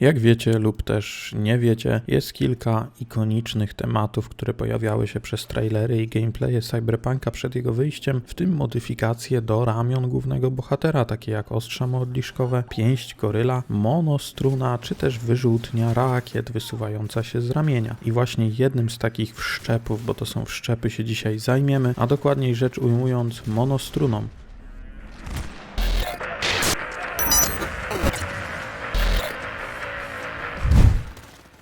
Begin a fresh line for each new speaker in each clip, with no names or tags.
Jak wiecie lub też nie wiecie, jest kilka ikonicznych tematów, które pojawiały się przez trailery i gameplaye Cyberpunka przed jego wyjściem, w tym modyfikacje do ramion głównego bohatera, takie jak ostrza modliszkowe, pięść goryla, monostruna, czy też wyrzutnia rakiet wysuwająca się z ramienia. I właśnie jednym z takich wszczepów, bo to są wszczepy, się dzisiaj zajmiemy, a dokładniej rzecz ujmując monostruną.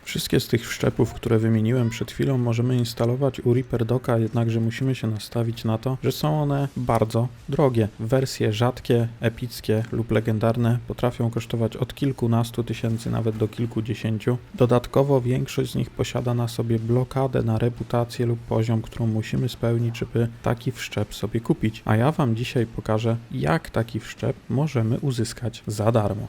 Wszystkie z tych wszczepów, które wymieniłem przed chwilą, możemy instalować u Reaper Docka, jednakże musimy się nastawić na to, że są one bardzo drogie. Wersje rzadkie, epickie lub legendarne potrafią kosztować od kilkunastu tysięcy nawet do kilkudziesięciu. Dodatkowo większość z nich posiada na sobie blokadę na reputację lub poziom, którą musimy spełnić, żeby taki wszczep sobie kupić. A ja Wam dzisiaj pokażę, jak taki wszczep możemy uzyskać za darmo.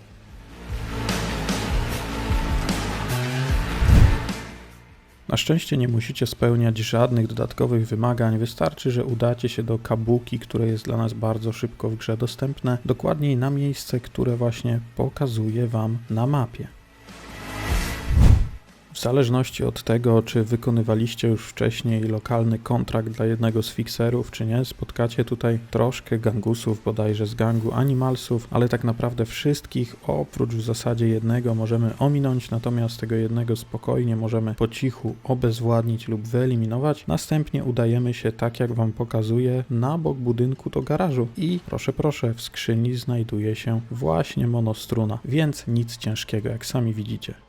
Na szczęście nie musicie spełniać żadnych dodatkowych wymagań, wystarczy, że udacie się do kabuki, które jest dla nas bardzo szybko w grze dostępne, dokładniej na miejsce, które właśnie pokazuje Wam na mapie. W zależności od tego, czy wykonywaliście już wcześniej lokalny kontrakt dla jednego z fikserów, czy nie, spotkacie tutaj troszkę gangusów, bodajże z gangu animalsów, ale tak naprawdę wszystkich oprócz w zasadzie jednego możemy ominąć, natomiast tego jednego spokojnie możemy po cichu obezwładnić lub wyeliminować. Następnie udajemy się, tak jak Wam pokazuję, na bok budynku do garażu i proszę, proszę, w skrzyni znajduje się właśnie monostruna, więc nic ciężkiego, jak sami widzicie.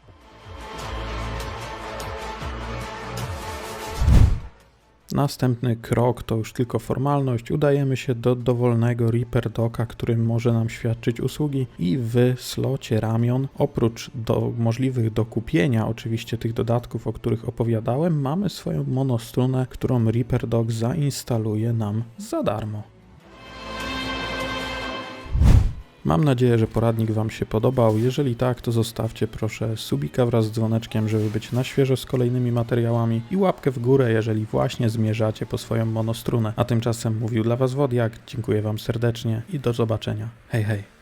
Następny krok to już tylko formalność. Udajemy się do dowolnego Reaper Docka, który może nam świadczyć usługi i w slocie ramion, oprócz do, możliwych do kupienia oczywiście tych dodatków, o których opowiadałem, mamy swoją monostrunę, którą Reaper Dock zainstaluje nam za darmo. Mam nadzieję, że poradnik Wam się podobał. Jeżeli tak, to zostawcie proszę subika wraz z dzwoneczkiem, żeby być na świeżo z kolejnymi materiałami i łapkę w górę, jeżeli właśnie zmierzacie po swoją monostrunę. A tymczasem mówił dla Was Wodiak. Dziękuję Wam serdecznie i do zobaczenia. Hej, hej.